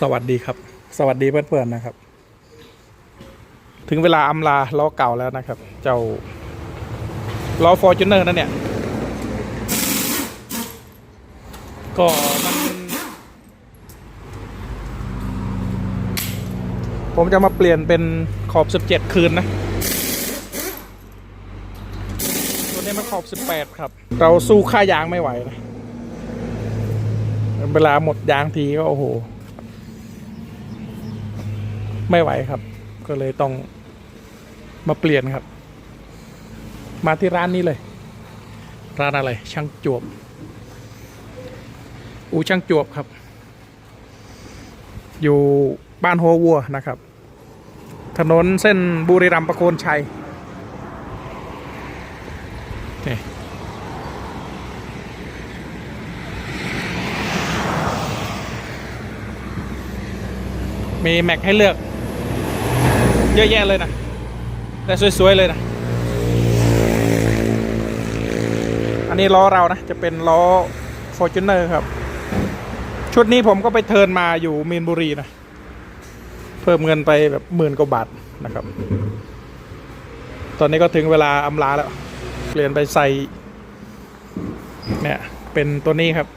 สวัสดีครับ สวัสดีเพื่อนๆนะครับ ถึงเวลาอำลาล้อเก่าแล้วนะครับ เจ้าล้อฟอร์จูเนอร์นั่นเนี่ย ก็มันผมจะมาเปลี่ยนเป็นขอบ 17 คืนนะตัวนี้มันขอบ 18 ครับ เราสู้ค่ายางไม่ไหวนะเวลาหมดยางทีก็โอ้โห ไม่ไหวครับ ก็เลยต้องมาเปลี่ยนครับ มาที่ร้านนี้เลย ร้านอะไร ช่างจวบ อูช่างจวบครับ อยู่บ้านหัววัวนะครับ ถนนเส้นบุรีรัมย์ประโคนชัยมีแม็กให้เลือก เยอะแยะเลยนะแต่สวย ๆ เลยนะ อันนี้ล้อเรานะ จะเป็นล้อ Fortuner ครับ ชุดนี้ผมก็ไปเทิร์นมาอยู่มีนบุรีนะ เพิ่มเงินไปแบบหมื่นกว่าบาทนะครับ ตอนนี้ก็ถึงเวลาอำลาแล้ว เปลี่ยนไปใส่ เนี่ย เป็นตัวนี้ครับ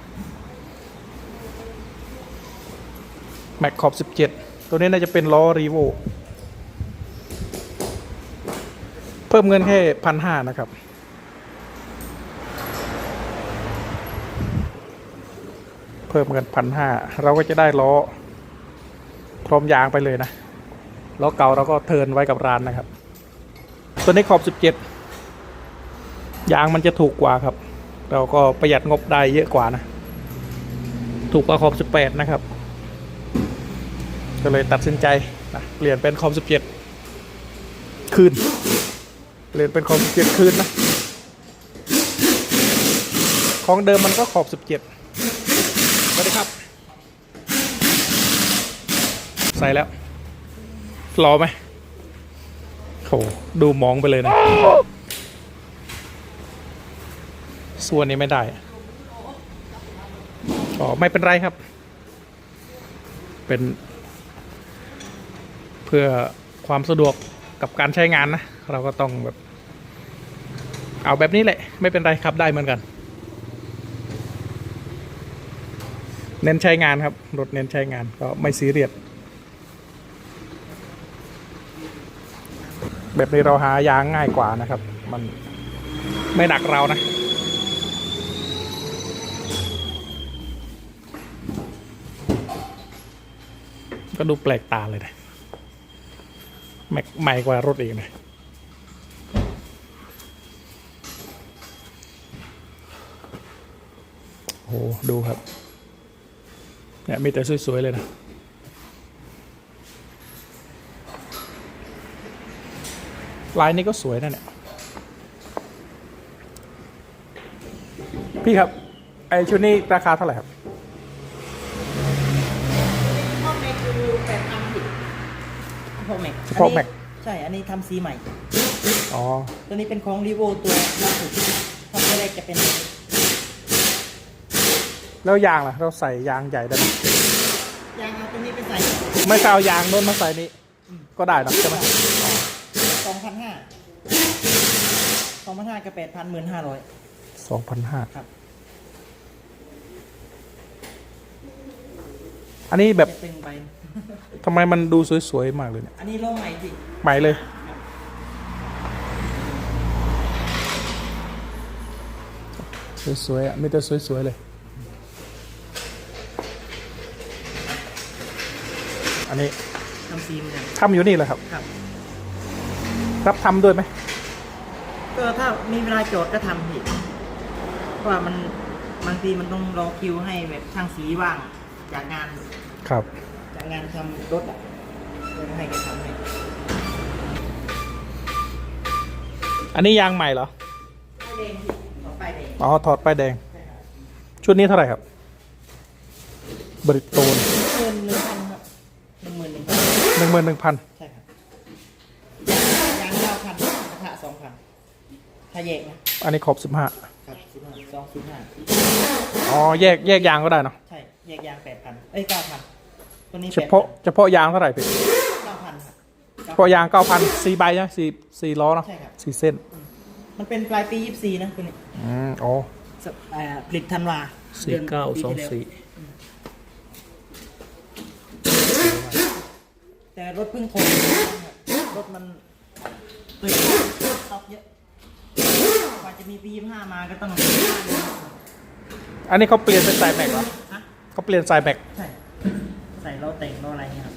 แม็กขอบ17 ตัวนี้น่าจะเป็นล้อรีโว เพิ่มเงินแค่พันห้านะครับ เพิ่มเงินพันห้าเราก็จะได้ล้อพร้อมยางไปเลยนะล้อเก่าเราก็เทินไว้กับร้านนะครับ ตัวนี้ขอบ17ยางมันจะถูกกว่าครับ เราก็ประหยัดงบได้เยอะกว่านะ ถูกกว่าขอบ18นะครับ ก็เลยตัดสินใจนะเปลี่ยนเป็นคอม17คืน เปลี่ยนเป็นคอม17คืนนะ ของเดิมมันก็ขอบ17สวัสดีครับ ใส่แล้วรอไหมโหดูมองไปเลยนะ ส่วนนี้ไม่ได้อ๋อไม่เป็นไรครับ เป็น เพื่อความสะดวกกับการใช้งานนะ เราก็ต้องแบบ เอาแบบนี้แหละไม่เป็นไรครับได้เหมือนกัน เน้นใช้งานครับ รถเน้นใช้งานก็ไม่ซีเรียสแบบนี้เราหายางง่ายกว่านะครับ มันไม่หนักเรานะก็ดูแปลกตาเลยนะแม็กใหม่กว่ารถอีกนะโอ้โห ดูครับ เนี่ยมีแต่สวย ๆ เลยนะ ลายนี้ก็สวยนะเนี่ย พี่ครับ ไอชุดนี้ราคาเท่าไหร่ครับพ่อแม็กคือแปดพันผิดพ่อแม็กเฉพาะแม็ก ใช่ อันนี้ทำสีใหม่ อ๋อ ตัวนี้เป็นของรีโวตัวล่าสุดทำตัวแรกจะเป็น แล้วยางล่ะ เราใส่ยางใหญ่ได้ไหมยางเอาตัวนี้ไปใส่ไม่ใช่เอายางโน้นมาใส่นี้ ก็ได้นะใช่ไหมสองพันห้าสองพันห้ากับแปดพันหมื่นห้าร้อยสองพันห้าครับ อันนี้แบบจะตึงไป ทำไมมันดูสวยๆมากเลยเนี่ยอันนี้โล่ใหม่สิใหม่เลย สวยๆอะมีแต่สวยๆเลย นนี้ทำสีเหมือนกันทำอยู่นี่แหละครับ ครับ รับทำด้วยไหมก็ถ้ามีเวลาโจทย์ก็ทำผิดเพราะว่ามันบางทีมันต้องรอคิวให้แบบช่างสีว่างจากงานครับ จากงานทำรถอะจะให้แกทำให้อันนี้ยางใหม่เหรอป้ายแดงพี่ขอป้ายแดงอ๋อถอดป้ายแดง ชุดนี้เท่าไหร่ครับ บริโตนหมื่นหนึ่งพันครับหนึ่งหมื่น หนึ่งพันหนึ่งหมื่นหนึ่งพันใช่ครับยางเก้าพันกระทะสองพันถ้าแยกนะอันนี้ครบสิบห้าครับสิบห้าสองสิบห้าอ๋อแยกแยกยางก็ได้เนาะใช่แยกยางแปดพันเอ้ยเก้าพันตัวนี้เฉพาะเฉพาะยางเท่าไหร่พี่เก้าพันครับเฉพาะยางเก้าพันสี่ใบนะสี่สี่ล้อเนาะใช่ครับสี่เส้น มันเป็นปลายปียี่สิบสี่นะตัวนี้อืมอ๋อสเอ่อผลิตธันวาสี่ดือนเก้าปีสองที่แล้วสี่ แต่รถเพิ่งโทรรถมันเลยตอกเยอะกว่าจะมีปียี่ห้ามาก็ต้องห้าเดือนอันนี้เขาเปลี่ยนเป็นสายแม็กเหรอฮะเขาเปลี่ยนสายแม็กใช่ใส่ล้อแต่งล้ออะไรเงี้ยครับ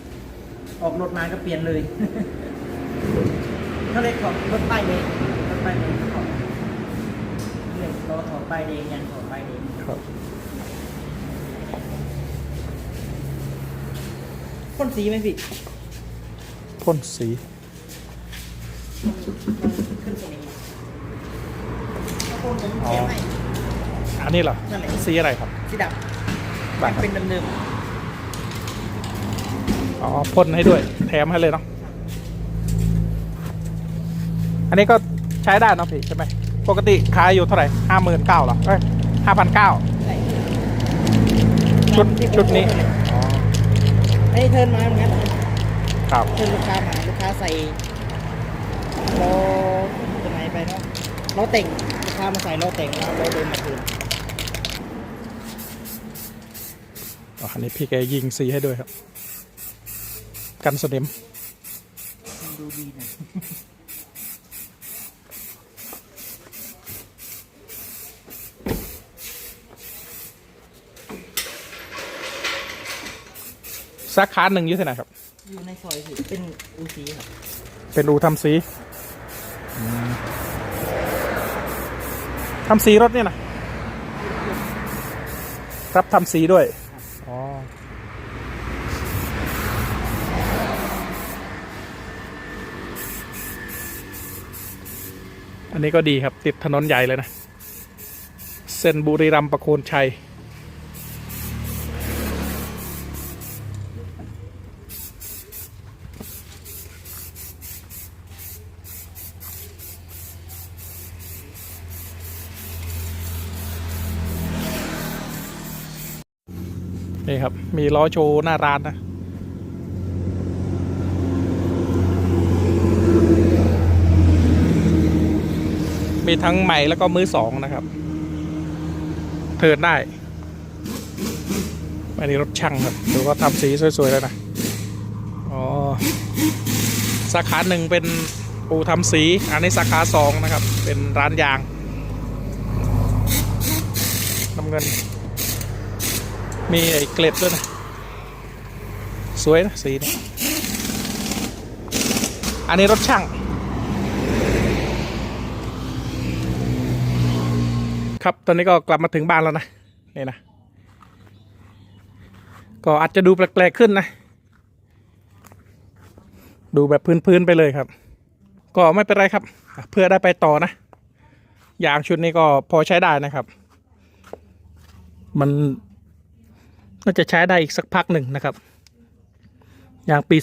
ออกรถมาก็เปลี่ยนเลยเขาเรียกของรถป้ายแดงรถป้ายแดงของเรียกล้อถอดป้ายแดงยันถอดป้ายแดงครับพ่นสีไหมพี่ พ่นสีมันขึ้นตรงนี้ถ้าพ่นผมแถมให้อันนี้เหรอ นั่นแหละ สีอะไรครับสีดบ้างำครับเป็นเดิมอ๋อพ่นให้ด้วย แถมให้เลยเนาะ อันนี้ก็ใช้ได้เนาะพี่ใช่ไหม ปกติขายอยู่เท่าไหร่ห้าหมื่นเก้าหรอเอ้ยห้าพันเก้าใช่ชุดชุดนี้ อ๋อไอ้เทิร์นมาเหมือนกัน ครับเทิร์นลูกค้ามาลูกค้าใส่ล้อตัวไหนไปเนาะล้อแต่งลูกค้ามาใส่ล้อแต่งแล้วล้อเดินมาคืนอ๋ออันนี้พี่แกยิงสีให้ด้วยครับ กันสนิมมันดูดีนะ สาขาหนึ่งอยู่ที่ไหนครับ อยู่ในซอยสิเป็นอูซีครับเป็นอูทำสีอืมทำสีรถเนี่ยนะ รับทำสีด้วย อ๋อ อันนี้ก็ดีครับ ติดถนนใหญ่เลยนะ เส้นบุรีรัมย์ประโคนชัย นี่ครับ มีล้อโชว์หน้าร้านนะมีทั้งใหม่แล้วก็มือสองนะครับ เทินได้อันนี้รถช่างครับดูก็ทำสีสวยๆแล้วนะ อ๋อ สาขาหนึ่งเป็นปูทำสี อันนี้สาขาสองนะครับ เป็นร้านยาง น้ำเงิน มีไอ้เกล็ดด้วยนะ สวยนะ สีนี้อันนี้รถช่าง ครับตอนนี้ก็กลับมาถึงบ้านแล้วนะ นี่นะ ก็อาจจะดูแปลกๆขึ้นนะ ดูแบบพื้นๆไปเลยครับ ก็ไม่เป็นไรครับ เพื่อได้ไปต่อนะยางชุดนี้ก็พอใช้ได้นะครับ มัน น่าจะใช้ได้อีกสักพักหนึ่งนะครับยางปี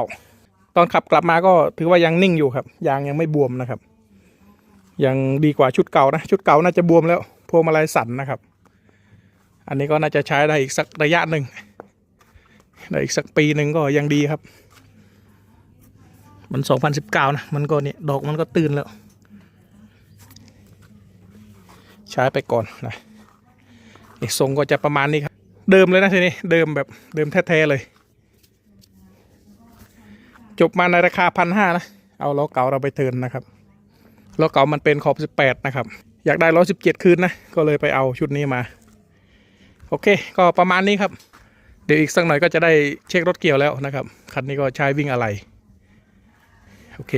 2019 ตอนขับกลับมาก็ถือว่ายังนิ่งอยู่ครับยางยังไม่บวมนะครับ ยังดีกว่าชุดเก่านะ ชุดเก่าน่าจะบวมแล้วพวงมาลัยสั่นนะครับ อันนี้ก็น่าจะใช้ได้อีกสักระยะหนึ่งได้อีกสักปีหนึ่งก็ยังดีครับ มัน 2019 นะ มันก็เนี่ยดอกมันก็ตื่นแล้ว ใช้ไปก่อนนะทรงก็จะประมาณนี้ครับ เดิมเลยนะทีนี้เดิมแบบเดิมแท้ๆเลย จบมาในราคาพันห้านะ เอาล้อเก่าเราไปเทินนะครับล้อเก่ามันเป็นขอบ 18 นะครับ อยากได้ล้อ17 คืนนะ ก็เลยไปเอาชุดนี้มา โอเค ก็ประมาณนี้ครับ เดี๋ยวอีกสักหน่อยก็จะได้เช็ครถเกี่ยวแล้วนะครับ คันนี้ก็ใช้วิ่งอะไร โอเค